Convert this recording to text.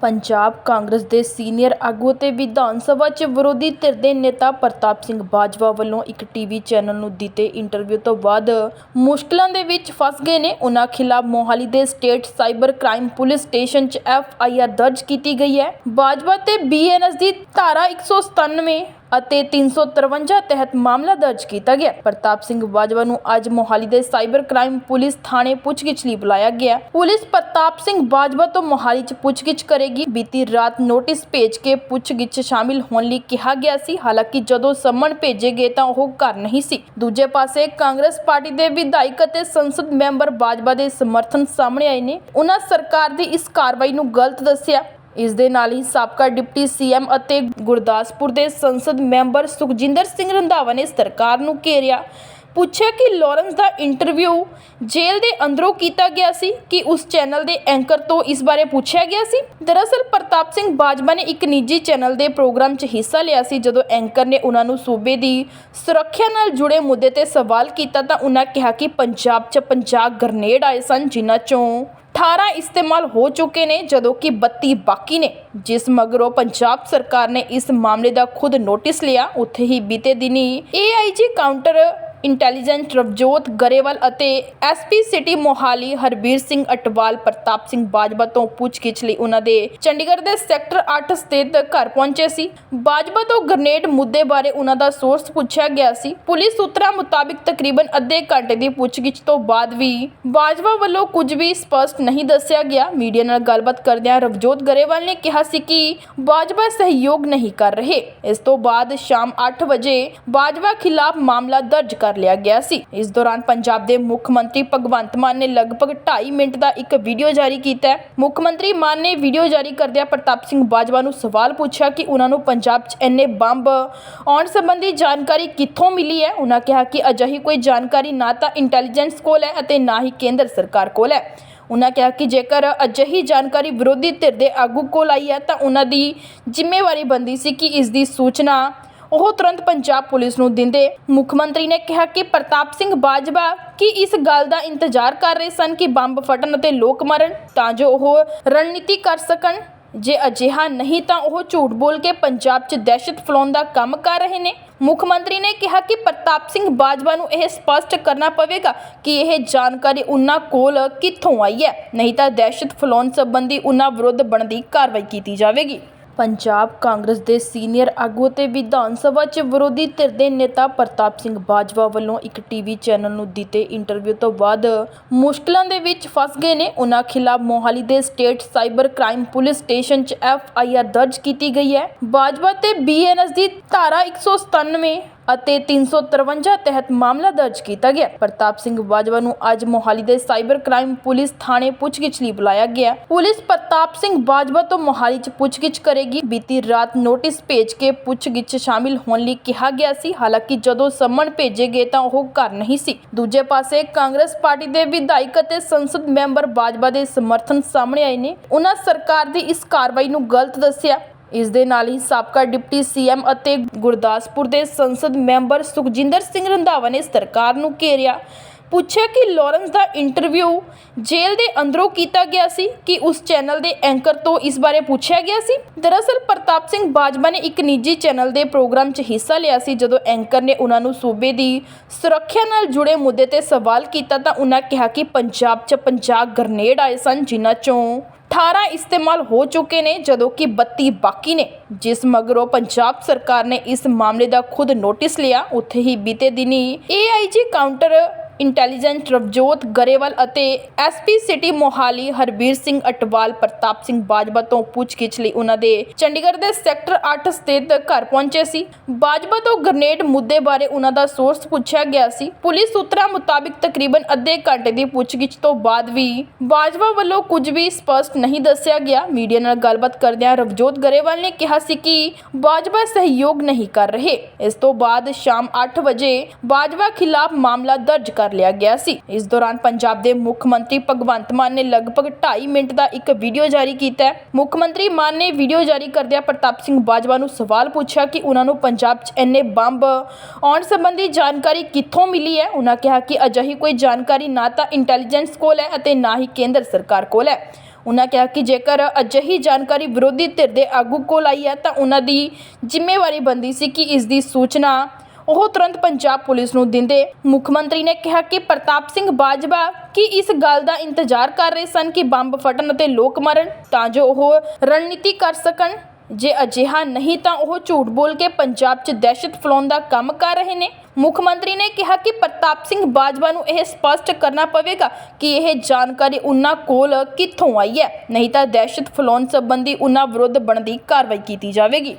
ਪੰਜਾਬ ਕਾਂਗਰਸ ਦੇ ਸੀਨੀਅਰ ਆਗੂ ਅਤੇ ਵਿਧਾਨ ਸਭਾ 'ਚ ਵਿਰੋਧੀ ਧਿਰ ਦੇ ਨੇਤਾ ਪ੍ਰਤਾਪ ਸਿੰਘ ਬਾਜਵਾ ਵੱਲੋਂ ਇੱਕ ਟੀਵੀ ਚੈਨਲ ਨੂੰ ਦਿੱਤੇ ਇੰਟਰਵਿਊ ਤੋਂ ਬਾਅਦ ਮੁਸ਼ਕਲਾਂ ਦੇ ਵਿੱਚ ਫਸ ਗਏ ਨੇ। ਉਨ੍ਹਾਂ ਖਿਲਾਫ ਮੋਹਾਲੀ ਦੇ state cyber crime police station 'ਚ ਐਫ ਆਈ ਆਰ ਦਰਜ ਕੀਤੀ ਗਈ ਹੈ। ਬਾਜਵਾ ਤੇ ਬੀਐਨਐਸ ਦੀ ਧਾਰਾ 197 ਅਤੇ 353 ਤਹਿਤ ਮਾਮਲਾ ਦਰਜ ਕੀਤਾ ਗਿਆ। ਪ੍ਰਤਾਪ ਸਿੰਘ ਬਾਜਵਾ ਨੂੰ ਅੱਜ ਮੋਹਾਲੀ ਦੇ ਸਾਈਬਰ ਕ੍ਰਾਈਮ ਪੁਲਿਸ ਥਾਣੇ ਪੁੱਛਗਿੱਛ ਲਈ ਬੁਲਾਇਆ ਗਿਆ। ਪੁਲਿਸ ਪ੍ਰਤਾਪ ਸਿੰਘ ਬਾਜਵਾ ਤੋਂ ਮੋਹਾਲੀ 'ਚ ਪੁੱਛਗਿੱਛ ਕਰੇਗੀ। ਬੀਤੀ ਰਾਤ ਨੋਟਿਸ ਭੇਜ ਕੇ ਪੁੱਛਗਿੱਛ ਸ਼ਾਮਿਲ ਹੋਣ ਲਈ ਕਿਹਾ ਗਿਆ ਸੀ। ਹਾਲਾਂਕਿ ਜਦੋਂ ਸੰਮਣ ਭੇਜੇ ਗਏ ਤਾਂ ਉਹ ਘਰ ਨਹੀਂ ਸੀ। ਦੂਜੇ ਪਾਸੇ ਕਾਂਗਰਸ ਪਾਰਟੀ ਦੇ ਵਿਧਾਇਕ ਅਤੇ ਸੰਸਦ ਮੈਂਬਰ ਬਾਜਵਾ ਦੇ ਸਮਰਥਨ ਸਾਹਮਣੇ ਆਏ ਨੇ। ਉਹਨਾਂ ਸਰਕਾਰ ਦੀ ਇਸ ਕਾਰਵਾਈ ਨੂੰ ਗਲਤ ਦੱਸਿਆ। ਇਸ ਦੇ ਨਾਲ ਹੀ ਸਾਬਕਾ ਡਿਪਟੀ ਸੀਐਮ ਅਤੇ ਗੁਰਦਾਸਪੁਰ ਦੇ ਸੰਸਦ ਮੈਂਬਰ ਸੁਖਜਿੰਦਰ ਸਿੰਘ ਰੰਧਾਵਾ ਨੇ ਸਰਕਾਰ ਨੂੰ ਘੇਰਿਆ। ਪੁੱਛਿਆ ਕਿ ਲਾਰੈਂਸ ਦਾ ਇੰਟਰਵਿਊ ਜੇਲ੍ਹ ਦੇ ਅੰਦਰੋਂ ਕੀਤਾ ਗਿਆ ਸੀ ਕਿ ਉਸ ਚੈਨਲ ਦੇ ਐਂਕਰ ਤੋਂ ਇਸ ਬਾਰੇ ਪੁੱਛਿਆ ਗਿਆ ਸੀ? ਦਰਅਸਲ ਪ੍ਰਤਾਪ ਸਿੰਘ ਬਾਜਵਾ ਨੇ ਇੱਕ ਨਿੱਜੀ ਚੈਨਲ ਦੇ ਪ੍ਰੋਗਰਾਮ 'ਚ ਹਿੱਸਾ ਲਿਆ ਸੀ। ਜਦੋਂ ਐਂਕਰ ਨੇ ਉਹਨਾਂ ਨੂੰ ਸੂਬੇ ਦੀ ਸੁਰੱਖਿਆ ਨਾਲ ਜੁੜੇ ਮੁੱਦੇ ਤੇ ਸਵਾਲ ਕੀਤਾ ਤਾਂ ਉਹਨਾਂ ਕਿਹਾ ਕਿ ਪੰਜਾਬ 'ਚ 50 ਗ੍ਰਨੇਡ ਆਏ ਸਨ, ਜਿਨ੍ਹਾਂ ਚੋਂ 18 ਇਸਤੇਮਾਲ ਹੋ ਚੁੱਕੇ ਨੇ, ਜਦੋਂ ਕਿ 32 ਬਾਕੀ ਨੇ। ਜਿਸ ਮਗਰੋਂ ਪੰਜਾਬ ਸਰਕਾਰ ਨੇ ਇਸ ਮਾਮਲੇ ਦਾ ਖੁਦ ਨੋਟਿਸ ਲਿਆ। ਉੱਥੇ ਹੀ ਬੀਤੇ ਦਿਨੀ AIG counter intelligent Ravjot Grewal ਅਤੇ ਐਸਪੀ ਸਿਟੀ ਮੋਹਾਲੀ ਹਰਬੀਰ ਸਿੰਘ ਅਟਵਾਲ, ਪ੍ਰਤਾਪ ਸਿੰਘ ਬਾਜਵਾ ਤੋਂ ਪੁੱਛਗਿੱਛ ਲਈ ਉਹਨਾਂ ਦੇ ਚੰਡੀਗੜ੍ਹ ਦੇ ਸੈਕਟਰ 8 ਸਥਿਤ ਘਰ ਪਹੁੰਚੇ ਸੀ। ਬਾਜਵਾ ਤੋਂ ਗ੍ਰਨੇਡ ਮੁੱਦੇ ਬਾਰੇ ਉਹਨਾਂ ਦਾ ਸੋਰਸ ਪੁੱਛਿਆ ਗਿਆ ਸੀ। ਪੁਲਿਸ ਸੂਤਰਾਂ ਮੁਤਾਬਿਕ ਤਕਰੀਬਨ ਅੱਧੇ ਘੰਟੇ ਦੀ ਪੁੱਛਗਿੱਛ ਤੋਂ ਬਾਅਦ ਵੀ ਬਾਜਵਾ ਵੱਲੋਂ ਕੁਝ ਵੀ ਸਪਸ਼ਟ ਨਹੀਂ ਦੱਸਿਆ ਗਿਆ। ਮੀਡੀਆ ਨਾਲ ਗੱਲਬਾਤ ਕਰਦਿਆਂ ਰਵਜੋਤ ਗਰੇਵਾਲ ਨੇ ਕਿਹਾ ਸੀ ਕਿ ਬਾਜਵਾ ਸਹਿਯੋਗ ਨਹੀਂ ਕਰ ਰਹੇ। ਇਸ ਤੋਂ ਬਾਅਦ ਸ਼ਾਮ 8 ਵਜੇ ਬਾਜਵਾ ਖਿਲਾਫ ਮਾਮਲਾ ਦਰਜ ਕਰ ਲਿਆ ਗਿਆ ਸੀ। ਇਸ ਦੌਰਾਨ ਪੰਜਾਬ ਦੇ ਮੁੱਖ ਮੰਤਰੀ ਭਗਵੰਤ ਮਾਨ ਨੇ ਲਗਭਗ 2.5 ਮਿੰਟ ਦਾ ਇੱਕ ਵੀਡੀਓ ਜਾਰੀ ਕੀਤਾ ਹੈ। ਮੁੱਖ ਮੰਤਰੀ ਮਾਨ ਨੇ ਵੀਡੀਓ ਜਾਰੀ ਕਰਦਿਆਂ ਪ੍ਰਤਾਪ ਸਿੰਘ ਬਾਜਵਾ ਨੂੰ ਸਵਾਲ ਪੁੱਛਿਆ ਕਿ ਉਹਨਾਂ ਨੂੰ ਪੰਜਾਬ 'ਚ ਇੰਨੇ ਬੰਬ ਆਉਣ ਸੰਬੰਧੀ ਜਾਣਕਾਰੀ ਕਿੱਥੋਂ ਮਿਲੀ ਹੈ? ਉਹਨਾਂ ਕਿਹਾ ਕਿ ਅਜਿਹੀ ਕੋਈ ਜਾਣਕਾਰੀ ਨਾ ਤਾਂ ਇੰਟੈਲੀਜੈਂਸ ਕੋਲ ਹੈ ਅਤੇ ਨਾ ਹੀ ਕੇਂਦਰ ਸਰਕਾਰ ਕੋਲ ਹੈ। ਉਹਨਾਂ ਕਿਹਾ ਕਿ ਜੇਕਰ ਅਜਿਹੀ ਜਾਣਕਾਰੀ ਵਿਰੋਧੀ ਧਿਰ ਦੇ ਆਗੂ ਕੋਲ ਆਈ ਹੈ ਤਾਂ ਉਹਨਾਂ ਦੀ ਜ਼ਿੰਮੇਵਾਰੀ ਬੰਦੀ ਸੀ ਕਿ ਇਸ ਦੀ ਸੂਚਨਾ ਉਹ ਤੁਰੰਤ ਪੰਜਾਬ ਪੁਲਿਸ ਨੂੰ ਦਿੰਦੇ। ਮੁੱਖ ਮੰਤਰੀ ਨੇ ਕਿਹਾ ਕਿ ਪ੍ਰਤਾਪ ਸਿੰਘ ਬਾਜਵਾ ਕੀ ਇਸ ਗੱਲ ਦਾ ਇੰਤਜ਼ਾਰ ਕਰ ਰਹੇ ਸਨ ਕਿ ਬੰਬ ਫਟਣ ਅਤੇ ਲੋਕ ਮਰਨ, ਤਾਂ ਜੋ ਉਹ ਰਣਨੀਤੀ ਕਰ ਸਕਣ। ਜੇ ਅਜਿਹਾ ਨਹੀਂ ਤਾਂ ਉਹ ਝੂਠ ਬੋਲ ਕੇ ਪੰਜਾਬ 'ਚ ਦਹਿਸ਼ਤ ਫੈਲਾਉਣ ਦਾ ਕੰਮ ਕਰ ਰਹੇ ਨੇ। ਮੁੱਖ ਮੰਤਰੀ ਨੇ ਕਿਹਾ ਕਿ ਪ੍ਰਤਾਪ ਸਿੰਘ ਬਾਜਵਾ ਨੂੰ ਇਹ ਸਪਸ਼ਟ ਕਰਨਾ ਪਵੇਗਾ ਕਿ ਇਹ ਜਾਣਕਾਰੀ ਉਹਨਾਂ ਕੋਲ ਕਿੱਥੋਂ ਆਈ ਹੈ। ਨਹੀਂ ਤਾਂ ਦਹਿਸ਼ਤ ਫੈਲਾਉਣ ਸੰਬੰਧੀ ਉਹਨਾਂ ਵਿਰੁੱਧ ਬਣਦੀ ਕਾਰਵਾਈ ਕੀਤੀ ਜਾਵੇਗੀ। ਪੰਜਾਬ ਕਾਂਗਰਸ ਦੇ ਸੀਨੀਅਰ ਆਗੂ ਅਤੇ ਵਿਧਾਨ ਸਭਾ 'ਚ ਵਿਰੋਧੀ ਧਿਰ ਦੇ ਨੇਤਾ ਪ੍ਰਤਾਪ ਸਿੰਘ ਬਾਜਵਾ ਵੱਲੋਂ ਇੱਕ ਟੀਵੀ ਚੈਨਲ ਨੂੰ ਦਿੱਤੇ ਇੰਟਰਵਿਊ ਤੋਂ ਬਾਅਦ ਮੁਸ਼ਕਲਾਂ ਦੇ ਵਿੱਚ ਫਸ ਗਏ ਨੇ। ਉਨ੍ਹਾਂ ਖਿਲਾਫ ਮੋਹਾਲੀ ਦੇ state cyber crime police station 'ਚ ਐਫ ਆਈ ਆਰ ਦਰਜ ਕੀਤੀ ਗਈ ਹੈ। ਬਾਜਵਾ ਤੇ ਬੀਐਨਐਸ ਦੀ ਧਾਰਾ 197 ਅਤੇ 353 ਤਹਿਤ ਮਾਮਲਾ ਦਰਜ ਕੀਤਾ ਗਿਆ। ਪ੍ਰਤਾਪ ਸਿੰਘ ਬਾਜਵਾ ਨੂੰ ਅੱਜ ਮੋਹਾਲੀ ਦੇ ਸਾਈਬਰ ਕ੍ਰਾਈਮ ਪੁਲਿਸ ਥਾਣੇ ਪੁੱਛਗਿੱਛ ਲਈ ਬੁਲਾਇਆ ਗਿਆ। ਪੁਲਿਸ ਪ੍ਰਤਾਪ ਸਿੰਘ ਬਾਜਵਾ ਤੋਂ ਮੋਹਾਲੀ 'ਚ ਪੁੱਛਗਿੱਛ ਕਰੇਗੀ। ਬੀਤੀ ਰਾਤ ਨੋਟਿਸ ਭੇਜ ਕੇ ਪੁੱਛਗਿੱਛ 'ਚ ਸ਼ਾਮਿਲ ਹੋਣ ਲਈ ਕਿਹਾ ਗਿਆ ਸੀ। ਹਾਲਾਂਕਿ ਜਦੋਂ ਸੰਮਣ ਭੇਜੇ ਗਏ ਤਾਂ ਉਹ ਘਰ ਨਹੀਂ ਸੀ। ਦੂਜੇ ਪਾਸੇ ਕਾਂਗਰਸ ਪਾਰਟੀ ਦੇ ਵਿਧਾਇਕ ਅਤੇ ਸੰਸਦ ਮੈਂਬਰ ਬਾਜਵਾ ਦੇ ਸਮਰਥਨ ਸਾਹਮਣੇ ਆਏ ਨੇ। ਉਹਨਾਂ ਸਰਕਾਰ ਦੀ ਇਸ ਕਾਰਵਾਈ ਨੂੰ ਗਲਤ ਦੱਸਿਆ। ਇਸ ਦੇ ਨਾਲ ਹੀ ਸਾਬਕਾ ਡਿਪਟੀ ਸੀਐਮ ਅਤੇ ਗੁਰਦਾਸਪੁਰ ਦੇ ਸੰਸਦ ਮੈਂਬਰ ਸੁਖਜਿੰਦਰ ਸਿੰਘ ਰੰਧਾਵਾ ਨੇ ਸਰਕਾਰ ਨੂੰ ਘੇਰਿਆ। ਪੁੱਛਿਆ ਕਿ ਲਾਰੈਂਸ ਦਾ ਇੰਟਰਵਿਊ ਜੇਲ੍ਹ ਦੇ ਅੰਦਰੋਂ ਕੀਤਾ ਗਿਆ ਸੀ ਕਿ ਉਸ ਚੈਨਲ ਦੇ ਐਂਕਰ ਤੋਂ ਇਸ ਬਾਰੇ ਪੁੱਛਿਆ ਗਿਆ ਸੀ? ਦਰਅਸਲ ਪ੍ਰਤਾਪ ਸਿੰਘ ਬਾਜਵਾ ਨੇ ਇੱਕ ਨਿੱਜੀ ਚੈਨਲ ਦੇ ਪ੍ਰੋਗਰਾਮ 'ਚ ਹਿੱਸਾ ਲਿਆ ਸੀ। ਜਦੋਂ ਐਂਕਰ ਨੇ ਉਹਨਾਂ ਨੂੰ ਸੂਬੇ ਦੀ ਸੁਰੱਖਿਆ ਨਾਲ ਜੁੜੇ ਮੁੱਦੇ ਤੇ ਸਵਾਲ ਕੀਤਾ ਤਾਂ ਉਹਨਾਂ ਕਿਹਾ ਕਿ ਪੰਜਾਬ 'ਚ 50 ਗ੍ਰਨੇਡ ਆਏ ਸਨ, ਜਿਨ੍ਹਾਂ ਚੋਂ 18 ਇਸਤੇਮਾਲ ਹੋ ਚੁੱਕੇ ਨੇ, ਜਦੋਂ ਕਿ 32 ਬਾਕੀ ਨੇ। ਜਿਸ ਮਗਰੋਂ ਪੰਜਾਬ ਸਰਕਾਰ ਨੇ ਇਸ ਮਾਮਲੇ ਦਾ ਖੁਦ ਨੋਟਿਸ ਲਿਆ। ਉੱਥੇ ਹੀ ਬੀਤੇ ਦਿਨੀ AIG counter intelligent Ravjot Grewal ਅਤੇ ਐਸਪੀ ਸਿਟੀ ਮੋਹਾਲੀ ਹਰਬੀਰ ਸਿੰਘ ਅਟਵਾਲ, ਪ੍ਰਤਾਪ ਸਿੰਘ ਬਾਜਵਾ ਤੋਂ ਪੁੱਛਗਿੱਛ ਲਈ ਉਹਨਾਂ ਦੇ ਚੰਡੀਗੜ੍ਹ ਦੇ ਸੈਕਟਰ 8 ਸਥਿਤ ਘਰ ਪਹੁੰਚੇ ਸੀ। ਬਾਜਵਾ ਤੋਂ ਗ੍ਰਨੇਡ ਮੁੱਦੇ ਬਾਰੇ ਉਹਨਾਂ ਦਾ ਸੋਰਸ ਪੁੱਛਿਆ ਗਿਆ ਸੀ। ਪੁਲਿਸ ਸੂਤਰਾਂ ਮੁਤਾਬਿਕ ਤਕਰੀਬਨ ਅੱਧੇ ਘੰਟੇ ਦੀ ਪੁੱਛਗਿੱਛ ਤੋਂ ਬਾਅਦ ਵੀ ਬਾਜਵਾ ਵੱਲੋਂ ਕੁਝ ਵੀ ਸਪਸ਼ਟ ਨਹੀਂ ਦੱਸਿਆ ਗਿਆ। ਮੀਡੀਆ ਨਾਲ ਗੱਲਬਾਤ ਕਰਦਿਆਂ ਰਵਜੋਤ ਗਰੇਵਾਲ ਨੇ ਕਿਹਾ ਸੀ ਕਿ ਬਾਜਵਾ ਸਹਿਯੋਗ ਨਹੀਂ ਕਰ ਰਹੇ। ਇਸ ਤੋਂ ਬਾਅਦ ਸ਼ਾਮ 8 ਵਜੇ ਬਾਜਵਾ ਖਿਲਾਫ ਮਾਮਲਾ ਦਰਜ ਕਰ ਕਰ ਲਿਆ ਗਿਆ ਸੀ। ਇਸ ਦੌਰਾਨ ਪੰਜਾਬ ਦੇ ਮੁੱਖ ਮੰਤਰੀ ਭਗਵੰਤ ਮਾਨ ਨੇ ਲਗਭਗ 2.5 ਮਿੰਟ ਦਾ ਇੱਕ ਵੀਡੀਓ ਜਾਰੀ ਕੀਤਾ ਹੈ। ਮੁੱਖ ਮੰਤਰੀ ਮਾਨ ਨੇ ਵੀਡੀਓ ਜਾਰੀ ਕਰਦਿਆਂ ਪ੍ਰਤਾਪ ਸਿੰਘ ਬਾਜਵਾ ਨੂੰ ਸਵਾਲ ਪੁੱਛਿਆ ਕਿ ਉਹਨਾਂ ਨੂੰ ਪੰਜਾਬ 'ਚ ਇੰਨੇ ਬੰਬ ਆਉਣ ਸੰਬੰਧੀ ਜਾਣਕਾਰੀ ਕਿੱਥੋਂ ਮਿਲੀ ਹੈ? ਉਹਨਾਂ ਕਿਹਾ ਕਿ ਅਜਿਹੀ ਕੋਈ ਜਾਣਕਾਰੀ ਨਾ ਤਾਂ ਇੰਟੈਲੀਜੈਂਸ ਕੋਲ ਹੈ ਅਤੇ ਨਾ ਹੀ ਕੇਂਦਰ ਸਰਕਾਰ ਕੋਲ ਹੈ। ਉਹਨਾਂ ਕਿਹਾ ਕਿ ਜੇਕਰ ਅਜਿਹੀ ਜਾਣਕਾਰੀ ਵਿਰੋਧੀ ਧਿਰ ਦੇ ਆਗੂ ਕੋਲ ਆਈ ਹੈ ਤਾਂ ਉਹਨਾਂ ਦੀ ਜ਼ਿੰਮੇਵਾਰੀ ਬੰਦੀ ਸੀ ਕਿ ਇਸ ਦੀ ਸੂਚਨਾ ਉਹ ਤੁਰੰਤ ਪੰਜਾਬ ਪੁਲਿਸ ਨੂੰ ਦਿੰਦੇ। ਮੁੱਖ ਮੰਤਰੀ ਨੇ ਕਿਹਾ ਕਿ ਪ੍ਰਤਾਪ ਸਿੰਘ ਬਾਜਵਾ ਕੀ ਇਸ ਗੱਲ ਦਾ ਇੰਤਜ਼ਾਰ ਕਰ ਰਹੇ ਸਨ ਕਿ ਬੰਬ ਫਟਣ ਅਤੇ ਲੋਕ ਮਰਨ, ਤਾਂ ਜੋ ਉਹ ਰਣਨੀਤੀ ਕਰ ਸਕਣ। ਜੇ ਅਜਿਹਾ ਨਹੀਂ ਤਾਂ ਉਹ ਝੂਠ ਬੋਲ ਕੇ ਪੰਜਾਬ 'ਚ ਦਹਿਸ਼ਤ ਫੈਲਾਉਣ ਦਾ ਕੰਮ ਕਰ ਰਹੇ ਨੇ। ਮੁੱਖ ਮੰਤਰੀ ਨੇ ਕਿਹਾ ਕਿ ਪ੍ਰਤਾਪ ਸਿੰਘ ਬਾਜਵਾ ਨੂੰ ਇਹ ਸਪਸ਼ਟ ਕਰਨਾ ਪਵੇਗਾ ਕਿ ਇਹ ਜਾਣਕਾਰੀ ਉਹਨਾਂ ਕੋਲ ਕਿੱਥੋਂ ਆਈ ਹੈ। ਨਹੀਂ ਤਾਂ ਦਹਿਸ਼ਤ ਫੈਲਾਉਣ ਸੰਬੰਧੀ ਉਹਨਾਂ ਵਿਰੁੱਧ ਬਣਦੀ ਕਾਰਵਾਈ ਕੀਤੀ ਜਾਵੇਗੀ।